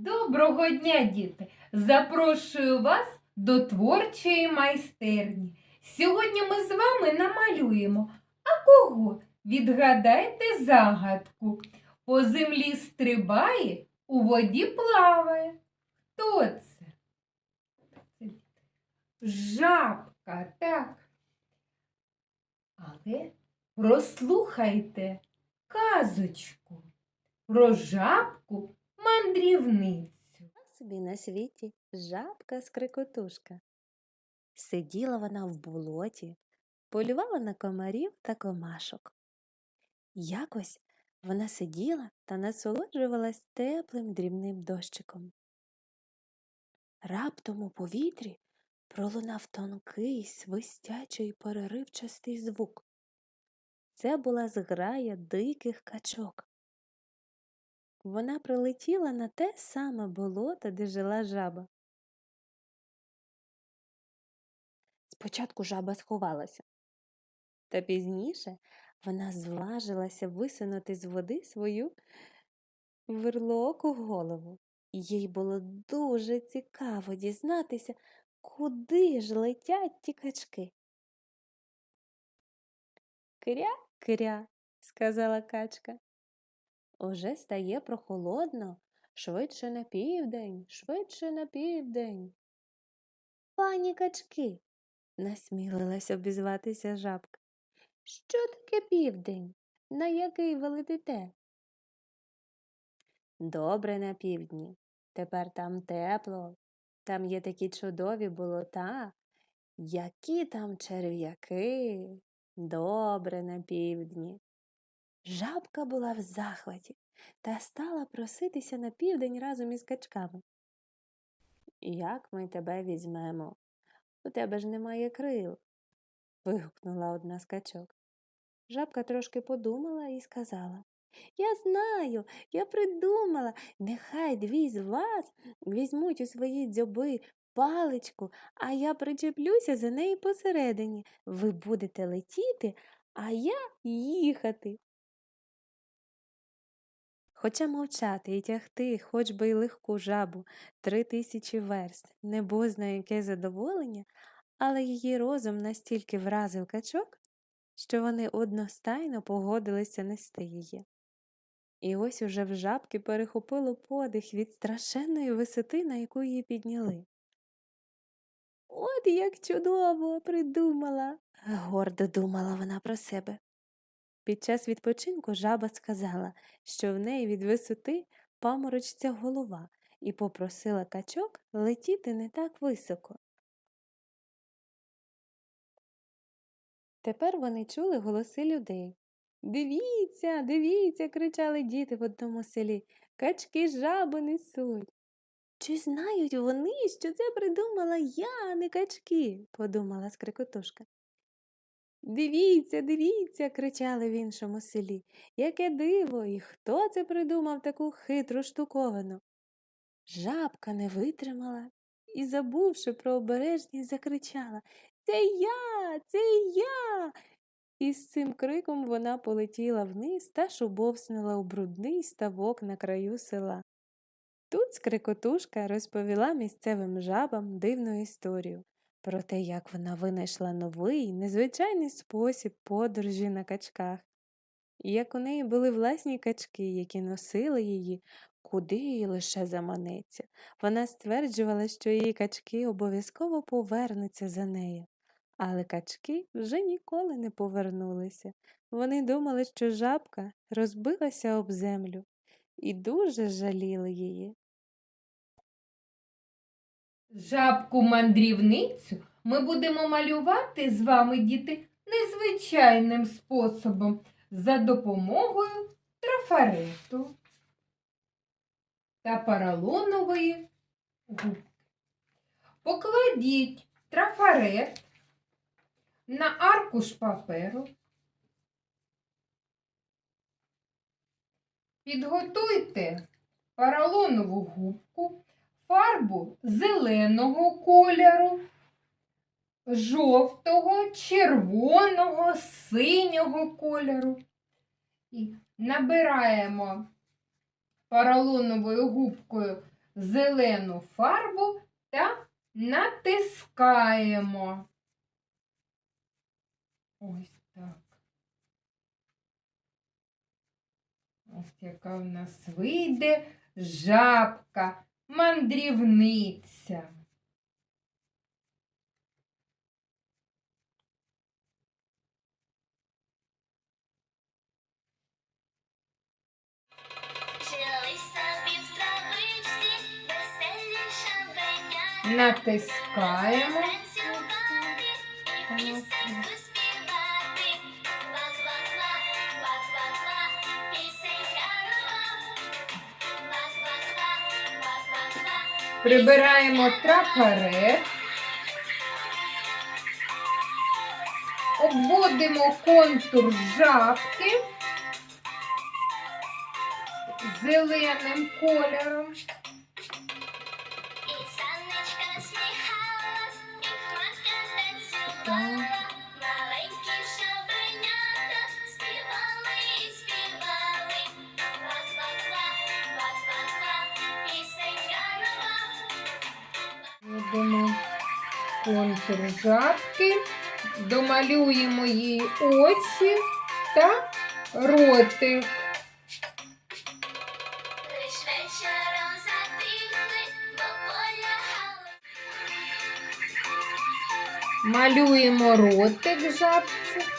Доброго дня, діти! Запрошую вас до творчої майстерні. Сьогодні ми з вами намалюємо. А кого? Відгадайте загадку. По землі стрибає, у воді плаває. Хто це? Жабка, так. Але прослухайте казочку про жабку мандрівницю. собі на світі жабка скрикотушка. Сиділа вона в болоті, полювала на комарів та комашок. Якось вона сиділа та насолоджувалась теплим дрібним дощиком. Раптом у повітрі пролунав тонкий, свистячий переривчастий звук. Це була зграя диких качок. Вона прилетіла на те саме болото, де жила жаба. Спочатку жаба сховалася, та пізніше вона зважилася висунути з води свою верлооку голову. Їй було дуже цікаво дізнатися, куди ж летять ті качки. Кря, кря, сказала качка. Уже стає прохолодно, швидше на південь, швидше на південь. Пані качки, насмілилась обізватися жабка. Що таке південь? На який ви летите? Добре на півдні. Тепер там тепло, там є такі чудові болота, які там черв'яки. Добре на півдні. Жабка була в захваті та стала проситися на південь разом із качками. Як ми тебе візьмемо? У тебе ж немає крил. вигукнула одна з качок. Жабка трошки подумала і сказала Я знаю, я придумала, нехай дві з вас візьмуть у свої дзьоби паличку, а я причеплюся за неї посередині. Ви будете летіти, а я їхати. Хоча мовчати і тягти хоч би й легку жабу три тисячі верст, небозна яке задоволення, але її розум настільки вразив качок, що вони одностайно погодилися нести її. І ось уже в жабки перехопило подих від страшенної висоти, на яку її підняли. От як чудово придумала, гордо думала вона про себе. Під час відпочинку жаба сказала, що в неї від висоти паморочиться голова, і попросила качок летіти не так високо. Тепер вони чули голоси людей. Дивіться, дивіться, кричали діти в одному селі. Качки жабу несуть. Чи знають вони, що це придумала я, а не качки? подумала скрикотушка. Дивіться, дивіться, кричали в іншому селі. Яке диво, і хто це придумав таку хитру штуковину? Жабка не витримала і, забувши про обережність, закричала Це я, це я. І з цим криком вона полетіла вниз та шубовснула у брудний ставок на краю села. Тут скрикотушка розповіла місцевим жабам дивну історію про те, як вона винайшла новий, незвичайний спосіб подорожі на качках, і як у неї були власні качки, які носили її, куди їй лише заманеться. Вона стверджувала, що її качки обов'язково повернуться за нею. Але качки вже ніколи не повернулися. Вони думали, що жабка розбилася об землю і дуже жаліли її. Жабку мандрівницю ми будемо малювати з вами, діти, незвичайним способом за допомогою трафарету та поролонової губки. Покладіть трафарет на аркуш паперу. Підготуйте поролонову губку фарбу зеленого кольору, жовтого, червоного, синього кольору. І набираємо поролоновою губкою зелену фарбу та натискаємо. Ось так. Ось яка в нас вийде жабка, мандрівниця. Натискаємо. Танцювати Прибираємо трафарет. Обводимо контур жабки зеленим кольором. Контур жабки, домалюємо її очі та ротик. Малюємо ротик жабці.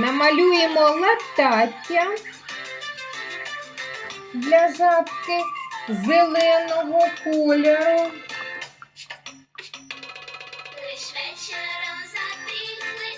Намалюємо латаття для жабки зеленого кольору. Лиш вечором затихли,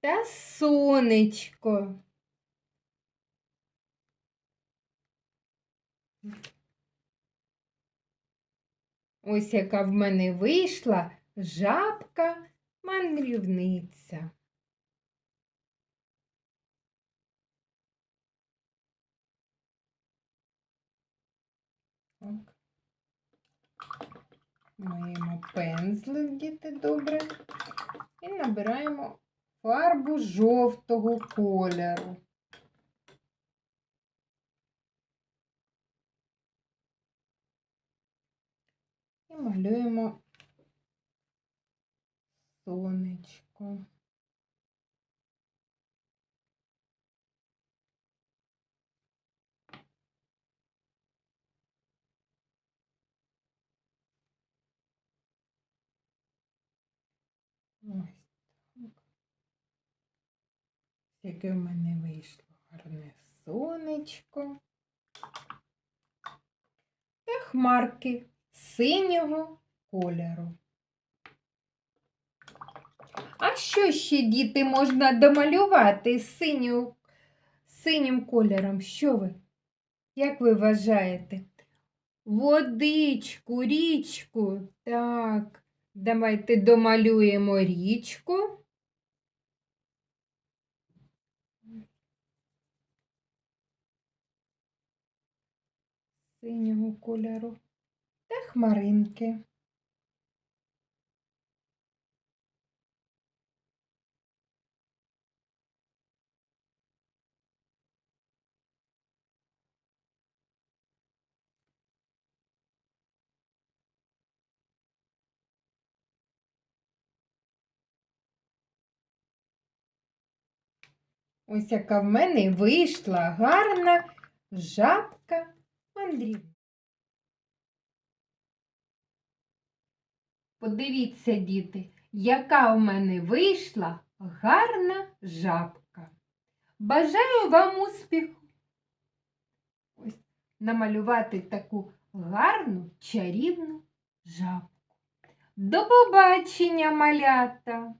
Та сонечко. Ось яка в мене вийшла жабка мандрівниця. Так. Маємо пензлик, діти, добре. І набираємо фарбу жовтого кольору. І малюємо сонечко. Ось так. Яке в мене вийшло гарне сонечко. Та хмарки синього кольору. А що ще, діти, можна домалювати синю, синім кольором? Що ви? Як ви вважаєте? Водичку, річку. Так. Давайте домалюємо річку. Синього кольору та хмаринки. Ось яка в мене вийшла гарна жабка мандрівна. Подивіться, діти, яка у мене вийшла гарна жабка. Бажаю вам успіху. Ось намалювати таку гарну чарівну жабку. До побачення, малята!